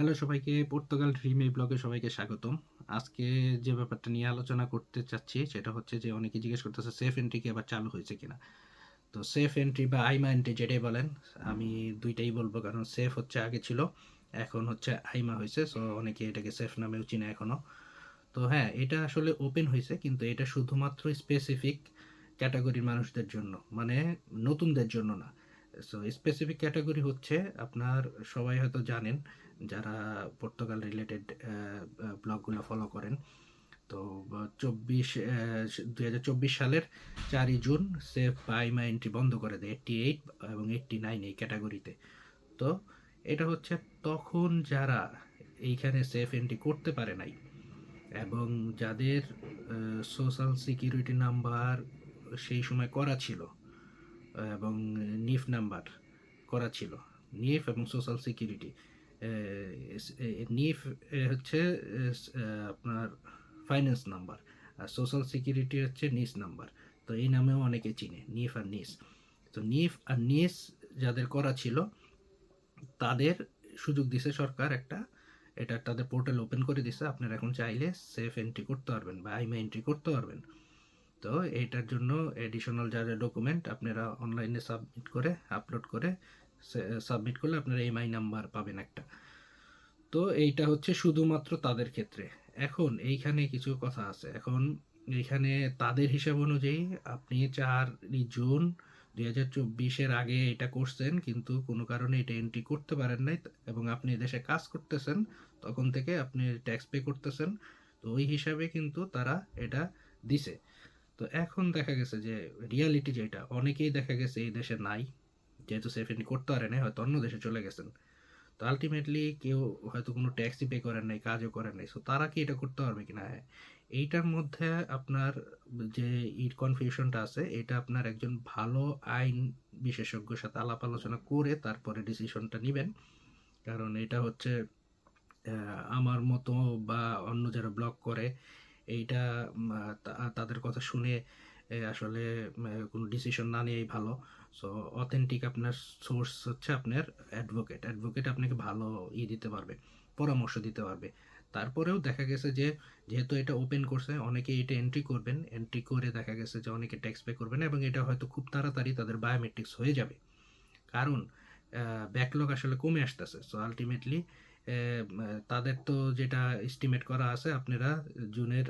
Hello সবাইকে Portugal dream এই ব্লগে সবাইকে স্বাগতম। আজকে যে ব্যাপারটা নিয়ে আলোচনা করতে চাচ্ছি, সেটা হচ্ছে যে অনেকে জিজ্ঞেস করতেছে সেফ এন্ট্রি কি আবার চালু হয়েছে কিনা? তো সেফ এন্ট্রি বা আইমা এন্ট্রি যেটাই বলেন, আমি দুইটাই বলব, কারণ সেফ হচ্ছে আগে ছিল, এখন হচ্ছে আইমা হয়েছে সো অনেকে এটাকে সেফ নামেও চিনে এখনও তো হ্যাঁ এটা আসলে ওপেন হয়েছে, কিন্তু এটা শুধুমাত্র স্পেসিফিক ক্যাটাগরির মানুষদের জন্য মানে নতুনদের জন্য না। সো স্পেসিফিক ক্যাটাগরি হচ্ছে, আপনার সবাই হয়তো জানেন যারা পর্তুগাল রিলেটেড ব্লগগুলো ফলো করেন। তো চব্বিশ দুই হাজার চব্বিশ সালের চারই জুন সেফ পাইমা এন্ট্রি বন্ধ করে দেয় এইট্টি এইট এবং এইট্টি নাইন এই ক্যাটাগরিতে তো, এটা হচ্ছে তখন যারা এইখানে সেফ এন্ট্রি করতে পারে নাই এবং যাদের সোশ্যাল সিকিউরিটি নাম্বার সেই সময় করা ছিল এবং নিফ নাম্বার করা ছিল। নিফ এবং সোশ্যাল সিকিউরিটি নিফ হচ্ছে আপনার ফাইন্যান্স নাম্বার আর সোশ্যাল সিকিউরিটি হচ্ছে নিস নাম্বার তো এই নামেও অনেকে চিনে, নিফ আর নিস। তো নিফ আর নিস যাদের করা ছিল, তাদের সুযোগ দিছে সরকার একটা, এটা তাদের পোর্টাল ওপেন করে দিছে। আপনারা এখন চাইলে সেফ এন্ট্রি করতে পারবেন বা আইমা এন্ট্রি করতে পারবেন। তো এইটার জন্য এডিশনাল যা যা ডকুমেন্ট আপনারা অনলাইনে সাবমিট করে আপলোড করে সাবমিট করলে আপনারা এমআই নাম্বার পাবেন একটা। তো এইটা হচ্ছে শুধুমাত্র তাদের ক্ষেত্রে। এখন এইখানে কিছু কথা আছে। এখন এইখানে তাদের হিসাব অনুযায়ী আপনি চার জুন দুই হাজার চব্বিশের আগে এটা করছেন, কিন্তু কোনো কারণে এটা এন্ট্রি করতে পারেন নাই এবং আপনি দেশে কাজ করতেছেন, তখন থেকে আপনি ট্যাক্স পে করতেছেন। তো ওই হিসাবে কিন্তু তারা এটা দিছে। তো এখন দেখা গেছে যে রিয়ালিটি যেটা, অনেকেই দেখা গেছে এই দেশে নাই। যেহেতু সেফ এন্ট্রি করতে পারে নাই, হয়তো অন্য দেশে চলে গেছেন। তো আলটিমেটলি কেউ হয়তো কোনো ট্যাক্সি পে করেন নাই, কাজও করেন নাই। সো তারা কি এটা করতে পারবে কিনা? হ্যাঁ এইটার মধ্যে আপনার যে ইট কনফিউশনটা আছে, এটা আপনার একজন ভালো আইন বিশেষজ্ঞর সাথে আলাপ আলোচনা করে তারপরে ডিসিশনটা নেবেন। কারণ এটা হচ্ছে আমার মতো বা অন্য যারা ব্লগ করে, এইটা তাদের কথা শুনে আসলে কোনো ডিসিশন না নিয়েই ভালো। সো অথেন্টিক আপনার সোর্স হচ্ছে আপনার অ্যাডভোকেট অ্যাডভোকেট আপনাকে ভালো ই দিতে পারবে, পরামর্শ দিতে পারবে। তারপরেও দেখা গেছে যে, যেহেতু এটা ওপেন করছে অনেকে এটা এন্ট্রি করবেন। এন্ট্রি করে দেখা গেছে যে, অনেকে ট্যাক্স পে করবেন এবং এটা হয়তো খুব তাড়াতাড়ি তাদের বায়োমেট্রিক্স হয়ে যাবে। কারণ ব্যাকলগ আসলে কমে আসতেছে। সো আলটিমেটলি তাদের তো যেটা এস্টিমেট করা আছে, আপনারা জুনের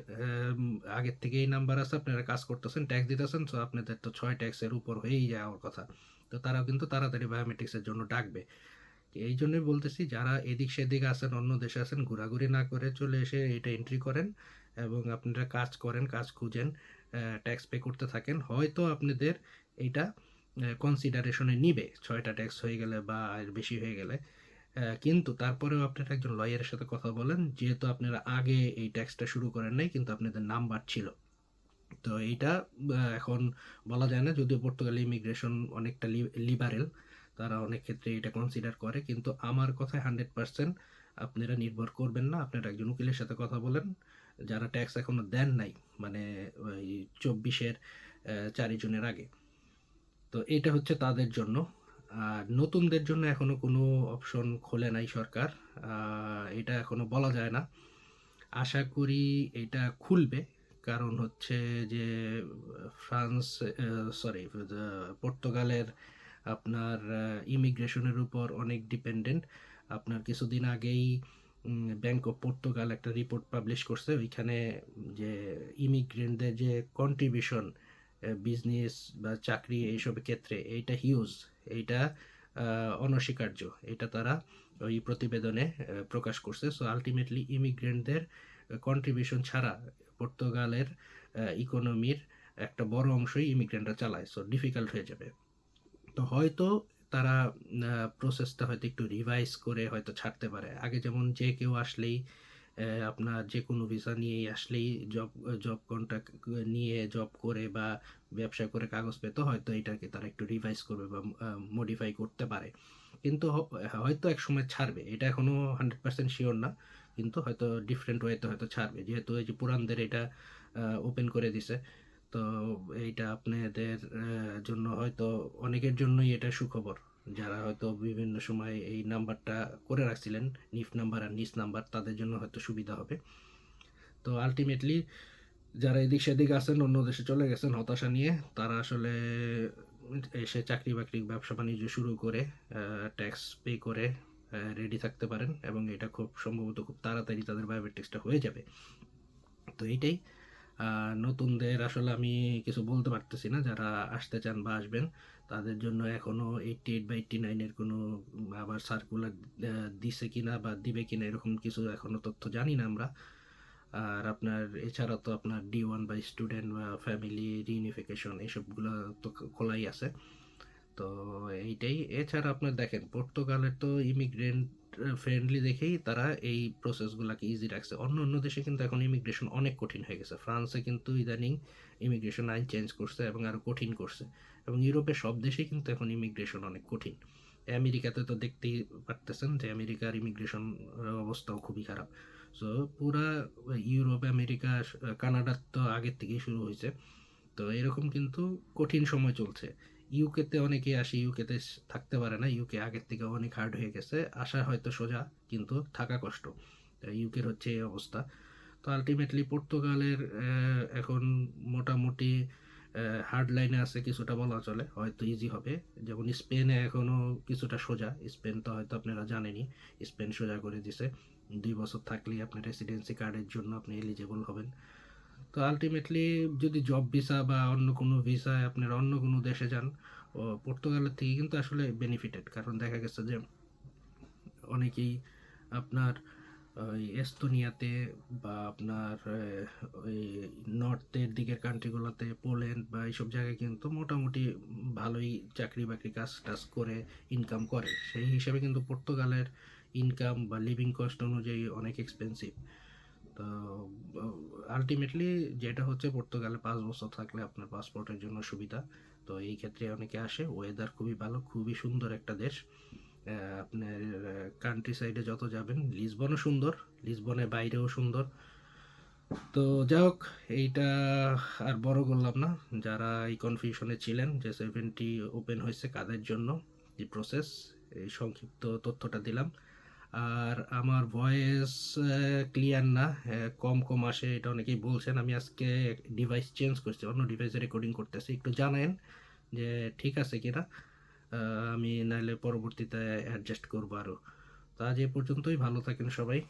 আগের থেকেই নাম্বার আছে, আপনারা কাজ করতেছেন ট্যাক্স দিতেছেন সো আপনাদের তো ছয় ট্যাক্সের উপর হয়েই যাওয়ার কথা। তো তারাও কিন্তু তাড়াতাড়ি বায়োমেট্রিক্সের জন্য ডাকবে। এই জন্যই বলতেছি, যারা এদিক সেদিক আছেন, অন্য দেশে আছেন, ঘোরাঘুরি না করে চলে এসে এটা এন্ট্রি করেন এবং আপনারা কাজ করেন, কাজ খুঁজেন ট্যাক্স পে করতে থাকেন, হয়তো আপনাদের এইটা কনসিডারেশনে নিবে, ছয়টা ট্যাক্স হয়ে গেলে বা বেশি হয়ে গেলে। কিন্তু তারপরেও আপনারা একজন লয়ারের সাথে কথা বলেন। যেহেতু আপনারা আগে এই ট্যাক্সটা শুরু করেন নাই, কিন্তু আপনাদের নাম্বার ছিল। তো এইটা এখন বলা যায় না, যদিও পর্তুগাল ইমিগ্রেশন অনেকটা লিবারেল তারা অনেক ক্ষেত্রে এটা কনসিডার করে। কিন্তু আমার কথায় হান্ড্রেড পার্সেন্ট আপনারা নির্ভর করবেন না, আপনারা একজন উকিলের সাথে কথা বলেন। যারা ট্যাক্স এখনও দেন নাই মানে ওই চব্বিশের চারি জনের আগে। তো এটা হচ্ছে তাদের জন্য। আর নতুনদের জন্য এখনও কোনো অপশন খোলে নাই সরকার। এটা এখনও বলা যায় না। আশা করি এটা খুলবে। কারণ হচ্ছে যে, ফ্রান্স সরি পর্তুগালের আপনার ইমিগ্রেশনের উপর অনেক ডিপেন্ডেন্ট আপনার কিছুদিন আগেই ব্যাংক অফ পর্তুগাল একটা রিপোর্ট পাবলিশ করছে। ওইখানে যে ইমিগ্রেন্টদের যে কন্ট্রিবিউশন বিজনেস বা চাকরি এইসব ক্ষেত্রে, এইটা হিউজ এইটা অনস্বীকার্য। এটা তারা ওই প্রতিবেদনে প্রকাশ করছে। সো আলটিমেটলি ইমিগ্রেন্টদের কন্ট্রিবিউশন ছাড়া পর্তুগালের ইকোনমির একটা বড় অংশই ইমিগ্রেন্টরা চালায়। সো ডিফিকাল্ট হয়ে যাবে। তো হয়তো তারা প্রসেসটা হয়তো একটু রিভাইজ করে হয়তো ছাড়তে পারে। আগে যেমন যে কেউ আসলেই আপনার যে কোনো ভিসা নিয়েই আসলেই জব জব কন্ট্রাক্ট নিয়ে জব করে বা ব্যবসা করে কাগজ পেত হয়তো এটাকে তারা একটু রিভাইজ করবে বা মডিফাই করতে পারে। কিন্তু হয়তো এক সময় ছাড়বে। এটা এখনও হান্ড্রেড পার্সেন্ট শিওর না। কিন্তু হয়তো ডিফারেন্ট ওয়েতে হয়তো ছাড়বে। যেহেতু এই যে পুরানদের এটা ওপেন করে দিছে, তো এইটা আপনাদের জন্য হয়তো অনেকের জন্যই এটা সুখবর। যারা হয়তো বিভিন্ন সময় এই নাম্বারটা করে রাখছিলেন, নিফ নাম্বার আর নিস নাম্বার, তাদের জন্য হয়তো সুবিধা হবে। তো আলটিমেটলি যারা এদিক সেদিক আছেন, অন্য দেশে চলে গেছেন হতাশা নিয়ে, তারা আসলে এসে চাকরি বাকরি, ব্যবসা বাণিজ্য শুরু করে ট্যাক্স পে করে রেডি থাকতে পারেন এবং এটা খুব সম্ভবত খুব তাড়াতাড়ি তাদের বায়োমেট্রিক্সটা হয়ে যাবে। তো এইটাই। নতুনদের আসলে আমি কিছু বলতে পারতেছি না। যারা আসতে চান বা আসবেন, তাদের জন্য এখনও এইটটি এইট বা এইটটি নাইনের কোনো আবার সার্কুলার দিছে কিনা বা দিবে কি না এরকম কিছু এখনও তথ্য জানি না আমরা। আর আপনার, এছাড়া তো আপনার ডি ওয়ান বা স্টুডেন্ট বা ফ্যামিলি রিউনিফিকেশন এসবগুলো তো খোলাই আছে। তো এইটাই। এছাড়া আপনার দেখেন, পর্তুগালের তো ইমিগ্রেন্ট ফ্রেন্ডলি দেখেই তারা এই প্রসেসগুলোকে ইজি রাখছে। অন্য অন্য দেশে কিন্তু এখন ইমিগ্রেশন অনেক কঠিন হয়ে গেছে। ফ্রান্সে কিন্তু ইদানিং ইমিগ্রেশন আইন চেঞ্জ করছে এবং আরও কঠিন করছে। এবং ইউরোপের সব দেশেই কিন্তু এখন ইমিগ্রেশন অনেক কঠিন। আমেরিকাতে তো দেখতেই পারতেছেন যে আমেরিকার ইমিগ্রেশন অবস্থাও খুবই খারাপ। সো পুরা ইউরোপ, আমেরিকা, কানাডার তো আগের থেকেই শুরু হয়েছে। তো এরকম কিন্তু কঠিন সময় চলছে। ইউকেতে অনেকে আসে ইউকেতে থাকতে পারে না। ইউকে আগের থেকে অনেক হার্ড হয়ে গেছে। আসা হয়তো সোজা, কিন্তু থাকা কষ্ট। ইউকের হচ্ছে এই অবস্থা। তো আলটিমেটলি পর্তুগালের এখন মোটামুটি হার্ড লাইনে আছে কিছুটা বলা চলে। হয়তো ইজি হবে। যেমন স্পেনে এখনও কিছুটা সোজা। স্পেন তো হয়তো আপনারা জানেনই। স্পেন সোজা করে দিছে। দুই বছর থাকলেই আপনার রেসিডেন্সি কার্ডের জন্য আপনি এলিজেবল হবেন। তো আলটিমেটলি যদি জব ভিসা বা অন্য কোনো ভিসায় আপনার অন্য কোনো দেশে যান, ও পর্তুগালের থেকে কিন্তু আসলে বেনিফিটেড কারণ দেখা গেছে যে অনেকেই আপনার ওই এস্তোনিয়াতে বা আপনার ওই নর্থের দিকের কান্ট্রিগুলোতে পোল্যান্ড বা এইসব জায়গায় কিন্তু মোটামুটি ভালোই চাকরি বাকরি কাজ টাজ করে ইনকাম করে। সেই হিসাবে কিন্তু পর্তুগালের ইনকাম বা লিভিং কস্ট অনুযায়ী অনেক এক্সপেন্সিভ তো আলটিমেটলি যেটা হচ্ছে পর্তুগালে পাঁচ বছর থাকলে আপনার পাসপোর্টের জন্য সুবিধা। তো এই ক্ষেত্রে অনেকে আসে। ওয়েদার খুবই ভালো, খুবই সুন্দর একটা দেশ। আপনার কান্ট্রি সাইডে যত যাবেন লিসবনও সুন্দর লিসবনের বাইরেও সুন্দর। তো যাই হোক, এইটা আর বড় করলাম না। যারা এই কনফিউশনে ছিলেন যে সেভেনটি ওপেন হয়েছে কাদের জন্য, এই প্রসেস এই সংক্ষিপ্ত তথ্যটা দিলাম। আর আমার ভয়েস ক্লিয়ার না। আহ, কম কম আসে এটা অনেকেই বলছেন। আমি আজকে ডিভাইস চেঞ্জ করছি অন্য ডিভাইসে রেকর্ডিং করতেছি। একটু জানেন যে ঠিক আছে কিনা আমি নাহলে পরবর্তীতে অ্যাডজাস্ট করব আরও তো আজ এ পর্যন্তই ভালো থাকেন সবাই।